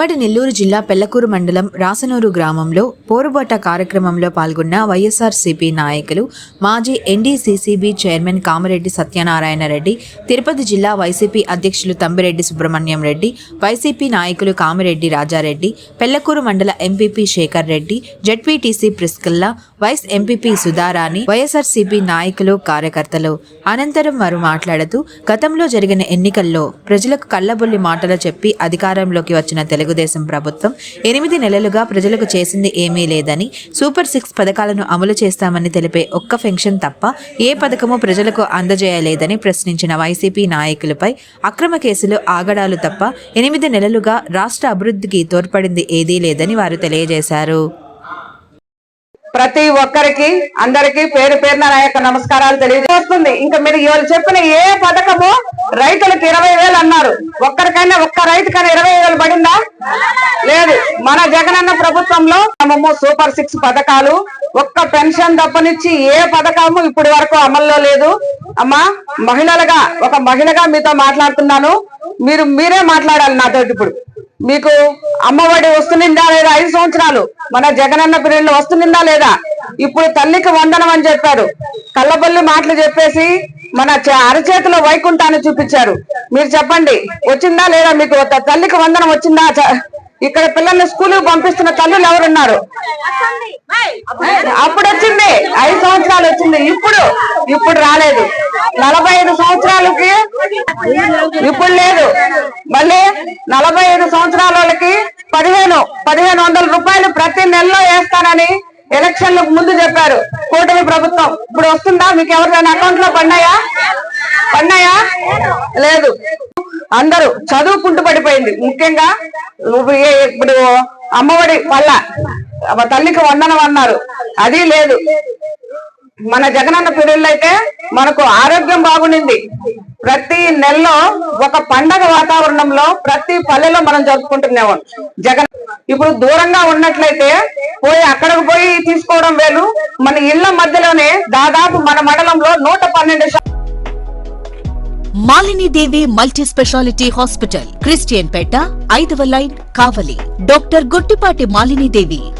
ఉమ్మడి నెల్లూరు జిల్లా పెళ్ళకూరు మండలం రాసనూరు గ్రామంలో పోరుబాట కార్యక్రమంలో పాల్గొన్న వైఎస్ఆర్సీపీ నాయకులు మాజీ ఎన్డీసీసీబీ చైర్మన్ కామరెడ్డి సత్యనారాయణ రెడ్డి తిరుపతి జిల్లా వైసీపీ అధ్యక్షులు తంబిరెడ్డి సుబ్రహ్మణ్యం రెడ్డి వైసీపీ నాయకులు కామిరెడ్డి రాజారెడ్డి పెళ్ళకూరు మండల MPP Shekhar Reddy ZPTC Priscilla vice MPP Sudharani YSRCP నాయకులు కార్యకర్తలు. అనంతరం వారు మాట్లాడుతూ గతంలో జరిగిన ఎన్నికల్లో ప్రజలకు కళ్ళబొల్లి మాటలు చెప్పి అధికారంలోకి వచ్చిన తెలుగు తెలుగుదేశం ప్రభుత్వం. ఎనిమిది నెలలుగా ప్రజలకు చేసింది ఏమీ లేదని సూపర్ సిక్స్ పథకాలను అమలు చేస్తామని తెలిపే ఒక్క పెన్షన్ తప్ప ఏ పథకము ప్రజలకు అందజేయలేదని ప్రశ్నించిన వైసీపీ నాయకులపై అక్రమ కేసులు ఆగడాలు తప్ప ఎనిమిది నెలలుగా రాష్ట్ర అభివృద్ధికి తోడ్పడింది ఏదీ లేదని వారు తెలియజేశారు. ప్రతి ఒక్కరికి అందరికి పేరు పేరున నా యొక్క నమస్కారాలు తెలియజేస్తుంది ఇంకా మీరు ఇవాళ చెప్పిన ఏ పథకము రైతులకు ఇరవై వేలు అన్నారు. ఒక్కరికైనా ఒక్క రైతుకైనా ఇరవై వేలు పడిందా? లేదు. మన జగనన్న ప్రభుత్వంలో మనము సూపర్ సిక్స్ పథకాలు ఒక్క పెన్షన్ తప్పనిచ్చి ఏ పథకము ఇప్పటి వరకు అమల్లో లేదు. అమ్మా మహిళలుగా ఒక మహిళగా మీతో మాట్లాడుతున్నాను. మీరు మీరే మాట్లాడాలి నాతో ఇప్పుడు. మీకు అమ్మఒడి వస్తుందా లేదా? ఐదు సంవత్సరాలు. మన జగనన్న పిల్లలు వస్తుందా లేదా? ఇప్పుడు తల్లికి వందనం అని చెప్పారు. కళ్ళబొల్లి మాటలు చెప్పేసి మన అరచేతిలో వైకుంఠాన్ని చూపించారు. మీరు చెప్పండి వచ్చిందా లేదా మీకు? తల్లికి వందనం వచ్చిందా? ఇక్కడ పిల్లల్ని స్కూల్ పంపిస్తున్న తల్లులు ఎవరున్నారు? అప్పుడు వచ్చింది ఐదు సంవత్సరాలు ఇప్పుడు ఇప్పుడు రాలేదు. నలభై ఐదు సంవత్సరాలకి ఇప్పుడు లేదు. మళ్ళీ నలభై ఐదు సంవత్సరాల వాళ్ళకి పదిహేను పదిహేను వందల రూపాయలు ప్రతి నెలలో వేస్తానని ఎలక్షన్లకు ముందు చెప్పారు కూటమి ప్రభుత్వం. ఇప్పుడు వస్తుందా? మీకు ఎవరిదైనా అకౌంట్లో పడినాయా? పడినాయా? లేదు. అందరూ చదువుకుంటూ పడిపోయింది. ముఖ్యంగా ఇప్పుడు ఇప్పుడు అమ్మఒడి వల్ల తల్లికి వందనం అన్నారు. అది లేదు. మన జగనన్న పీరియడ్లో అయితే మనకు ఆరోగ్యం బాగుండింది. ప్రతి నెలలో ఒక పండగ వాతావరణంలో ప్రతి పల్లెలో మనం జరుపుకుంటున్నాము. జగన్ ఇప్పుడు దూరంగా ఉన్నట్లయితే పోయి అక్కడికి పోయి తీసుకోవడం వేలు. మన ఇళ్ళ మధ్యలోనే దాదాపు మన మండలంలో నూట పన్నెండు శా- Malinidevi multi speciality hospital Christian Peta ఐదవ line Kavali. Doctor Guttipati Malinidevi